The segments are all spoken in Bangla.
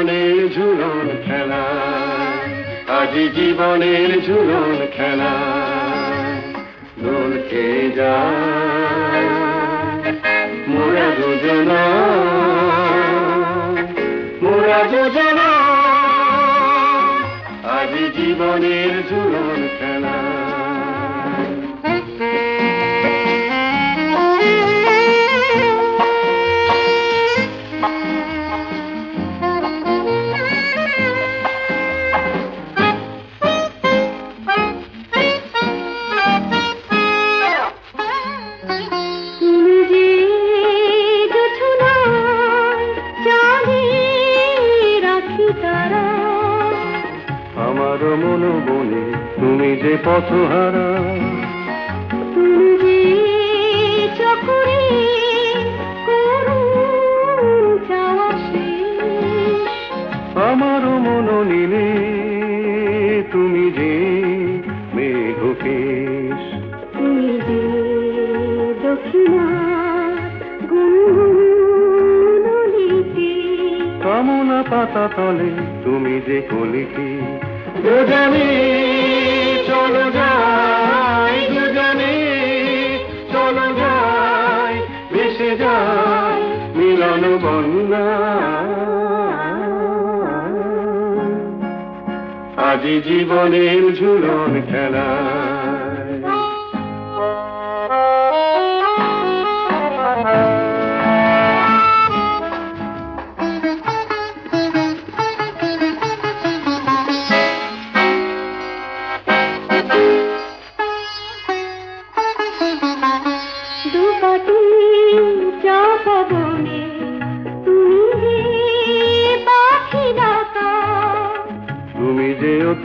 জীবনের ঝুলন খেলা, আজি জীবনের ঝুলন খেলা দোল খেয়ে যা মোরা যোজনা মোরা যোজনা আজি জীবনের ঝুলন খেলা। তুমি যে কলিকে। দুজনে চলো যাই দুজনে চলো যাই বেশে যাই মিলন বন্যা। আজি জীবনের ঝুলন খেলা।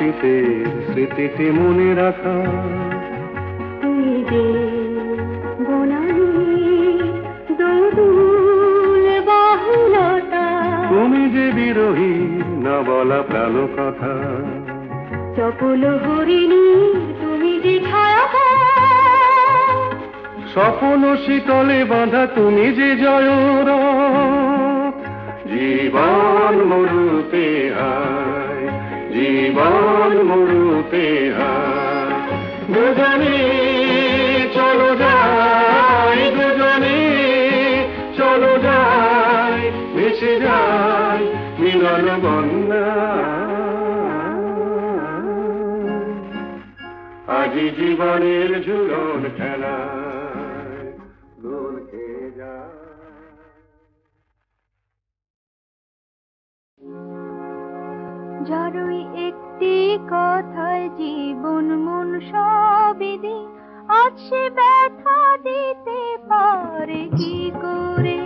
যে অতীতের স্মৃতিতে মনে রাখা। তুমি যে বিরোহী না বলা প্রাণ কথা। চপল হরিণী তুমি যে ছায়া স্বপন শীতলে বাঁধা তুমি যে জয়র জীবন মরুতে হায় জীবন মরুতে দুজনে চলো যাই, দুজনে চলো যাই ভেসে যাই মিলন বন্যা। আজি জীবনের ঝুলন খেলা। যারই একটি কথায় জীবন মন সবিদি আজ সে ব্যথা দিতে পারে কি করে?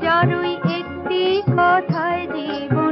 যারই একটি কথায় জীবন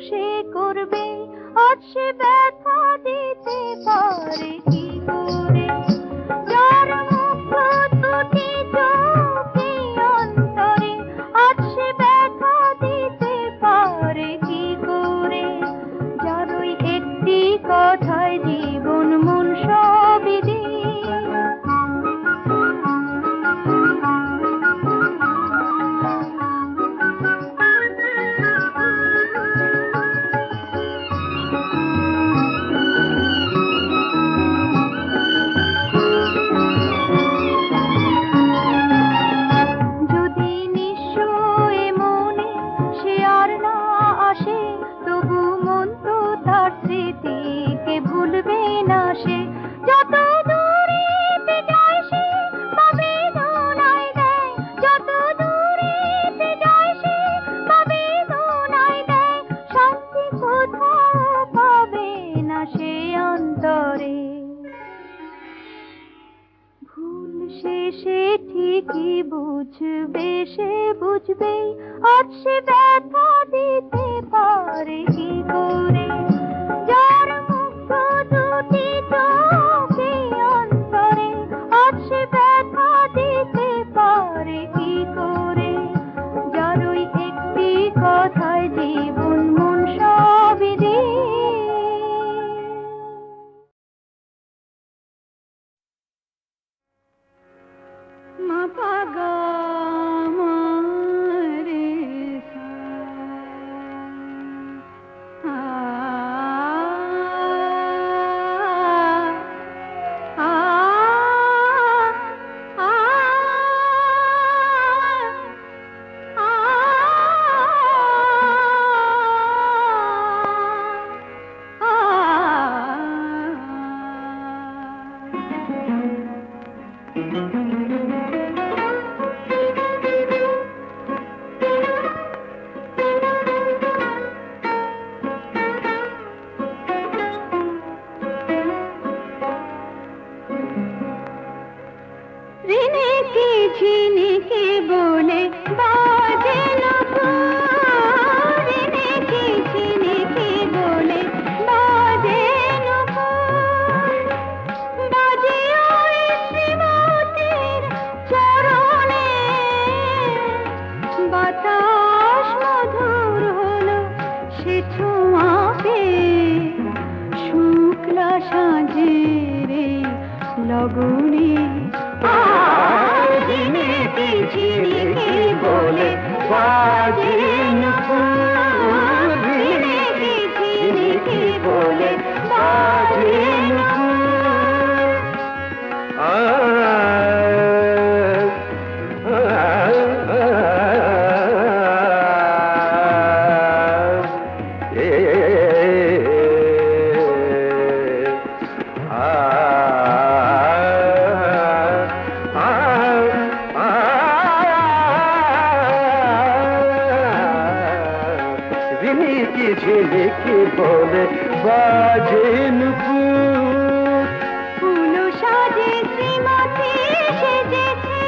সে করবে? আজ সে ব্যথা দিতে পারে কি করে? ঝিলিকি বলে বাজে নুপুর ফুল সাজে শ্রীমতী সেজেছে।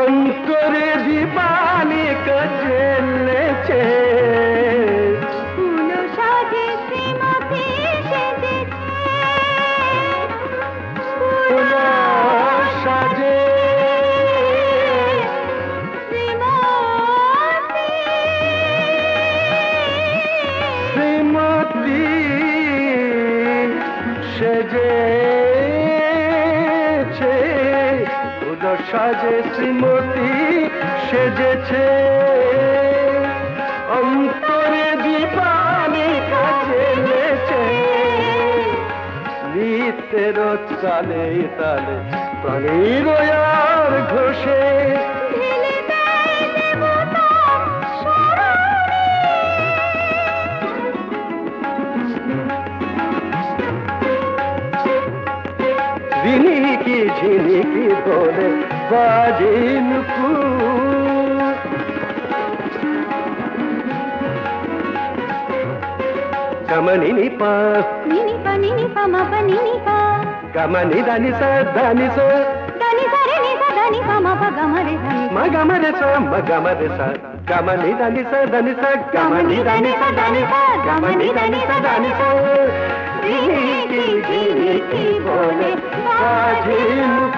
অন্তরে দিবানি কাজেলেছে সাজে শ্রীমতী সেজেছে। অন্তরে দিবানি কাজেলেছে নিত্যের তালে তালে প্রাণীর ಬಾಜೇನುಕು ಗಮನಿನಿ ಪಾ ನಿನಿ ಪ ನಿನಿ ಪ ಮ ಪ ನಿನಿ ಪ ಗಮನಿ ದನಿ ಸ ದನಿ ಸ ದನಿ ಸ ರೆ ನಿ ಸ ದನಿ ಪ ಮ ಪ ಗಮ ರೆ ಸ ಮ ಗಮ ರೆ ಸ ಮ ಗಮ ರೆ ಸ ಗಮನಿ ದನಿ ಸ ದನಿ ಸ ಗಮನಿ ದನಿ ಸ ದನಿ ಸ ಗಮನಿ ದನಿ ಸ ದನಿ ಸ ಧೀ ಧೀ ಧೀ ಧೀ ಬೋಲೆ ಬಾಜೇನುಕು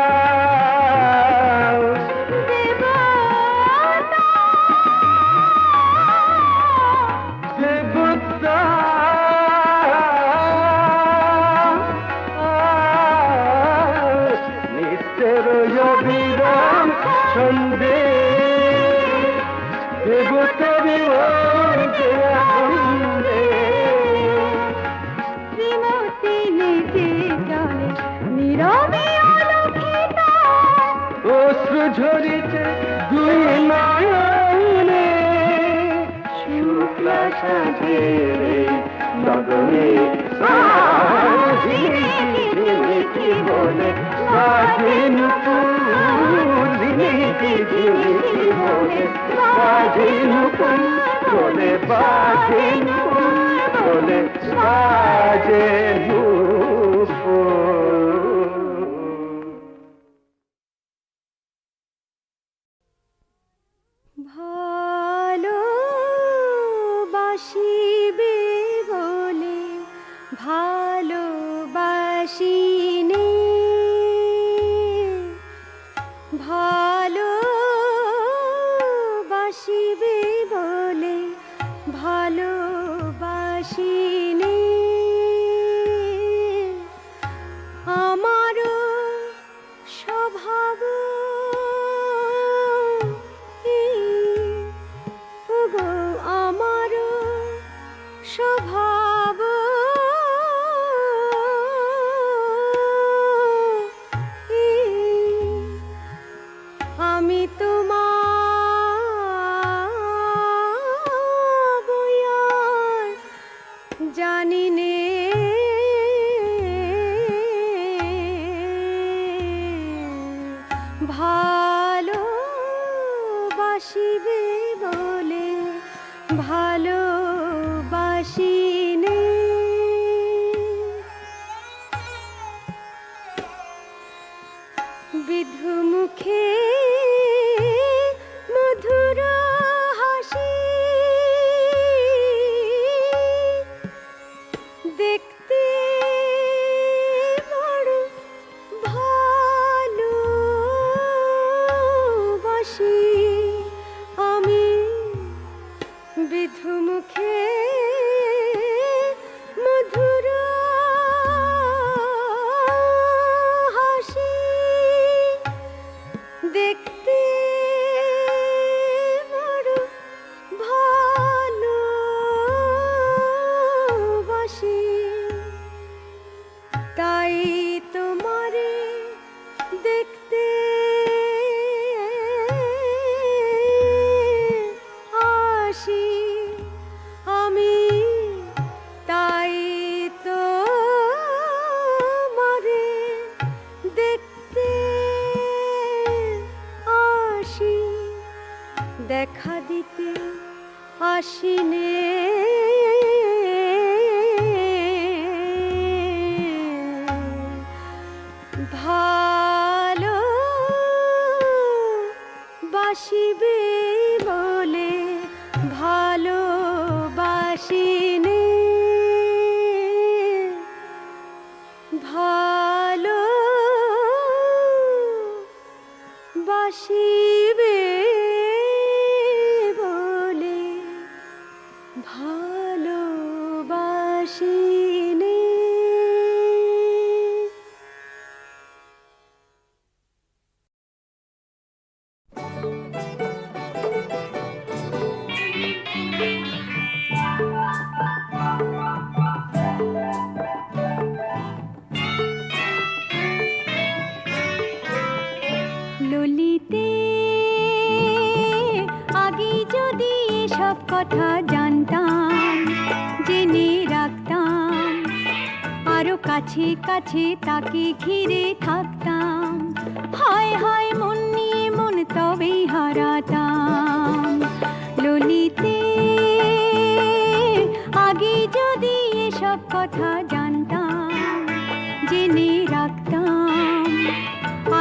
তুমি কি বলে স্বাধীন বলে স্বাধীন বলে দেখা দিতে আসিনে। কাছে তাকে ঘিরে থাকতাম। হয় হয়, মন নিয়ে মন তবেই হারাতাম। ললিতে আগে যদি এসব কথা জানতাম, জেনে রাখতাম,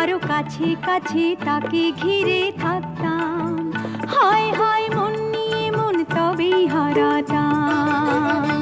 আরও কাছে কাছে তাকে ঘিরে থাকতাম। হয় হয়, মন নিয়ে মন তবেই হারাতাম।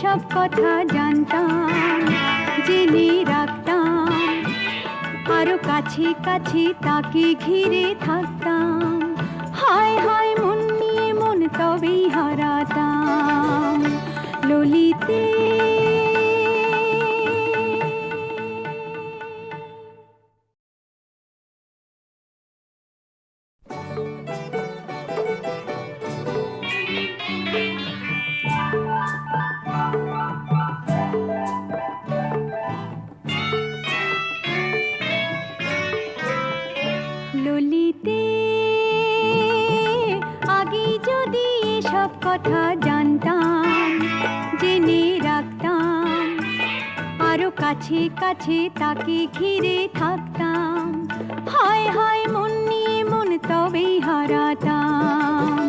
এসব কথা জানতাম, জেনে রাখতাম, আরও কাছে কাছে তাকে ঘিরে থাকতাম। হায় হায় মন নিয়ে মন তবেই হারাতাম। ললিতে কাছে কাছে তাকে ঘিরে থাকতাম। হায় হায় মন নিয়ে মন তবেই হারাতাম।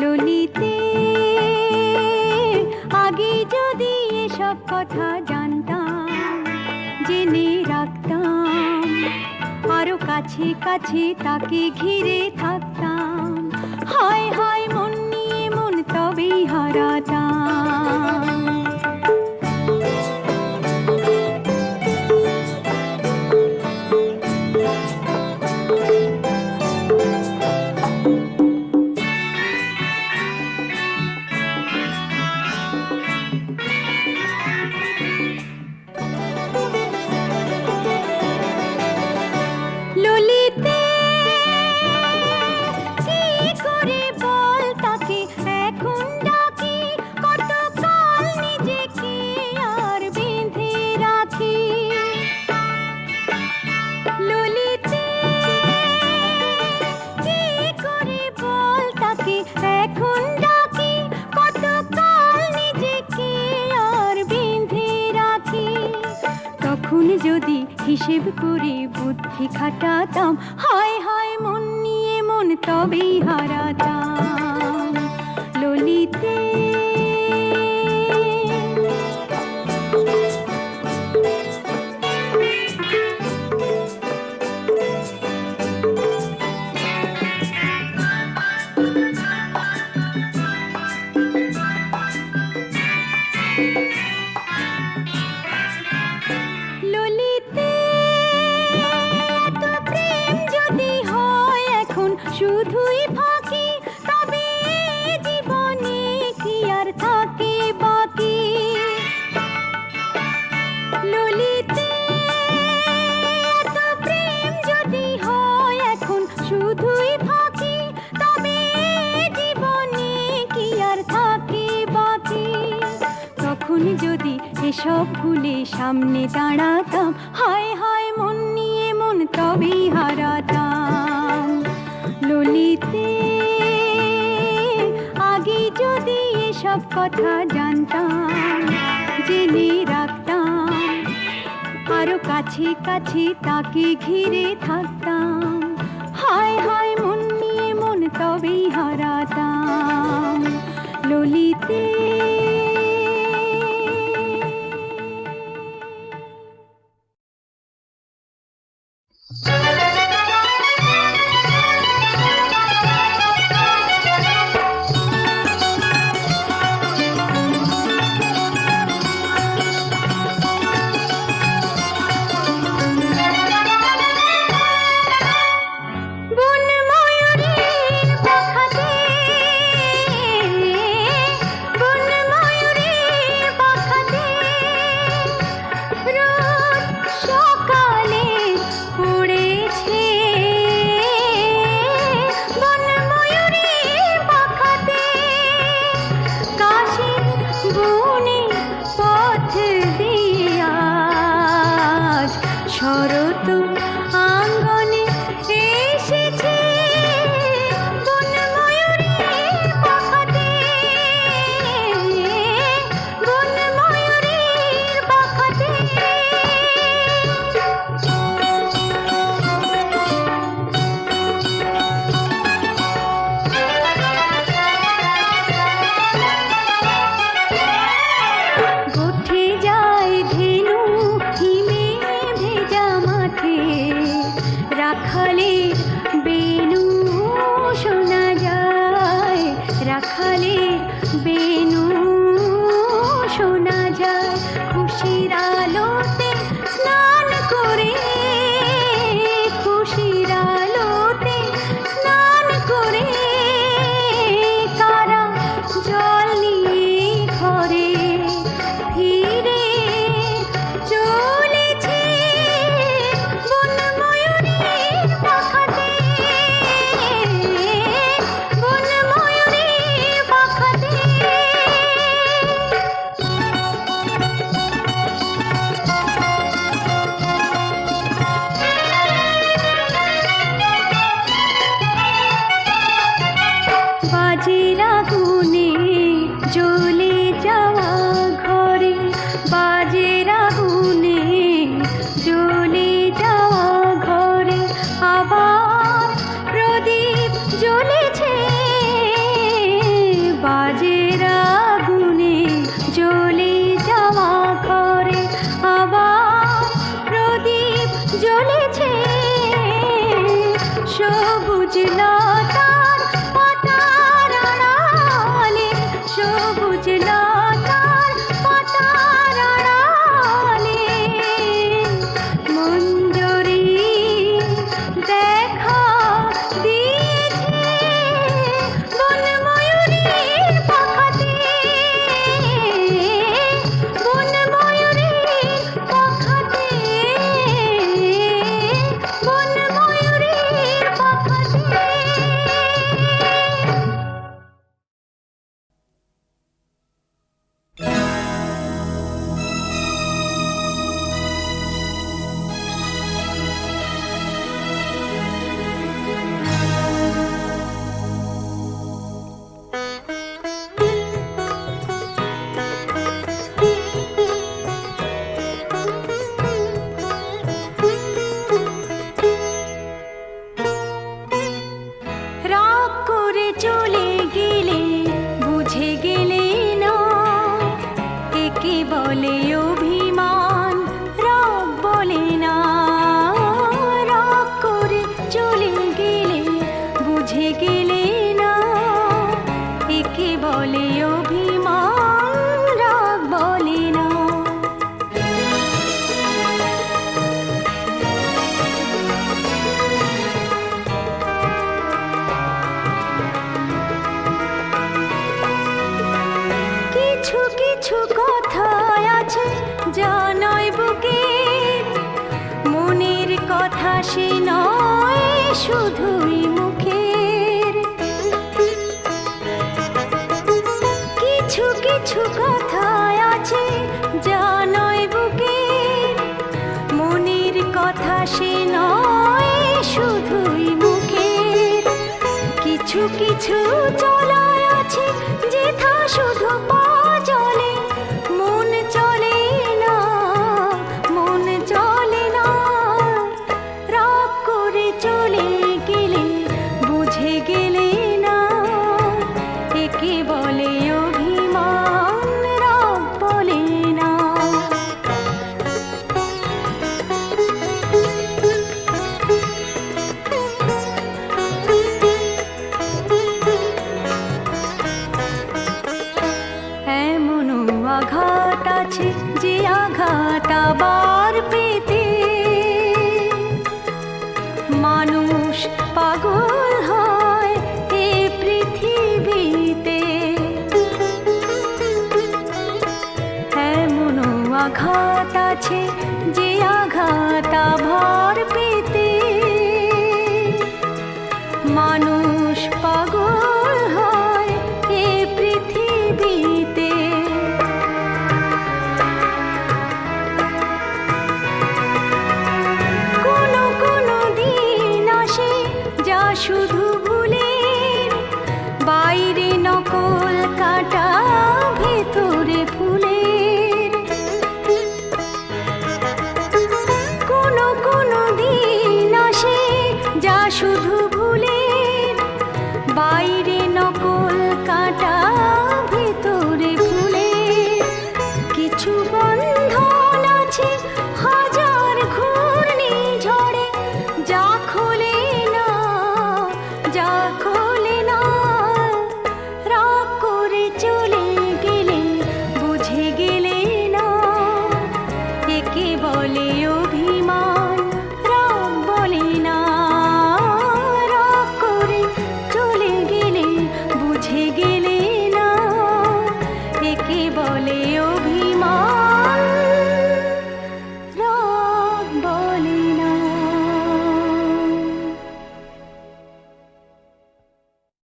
ললিতে আগে যদি এসব কথা জানতাম, জেনে রাখতাম, আরও কাছে কাছে তাকে ঘিরে থাকতাম। হায় হায় মন নিয়ে মন তবেই হারাতাম। কাছে তাকে ঘিরে থাকতাম। হায় হায় মন নিয়ে মন তবেই হারাতাম। ললিতে বুঝলা কিছু চলায় আছে যেথা শুধু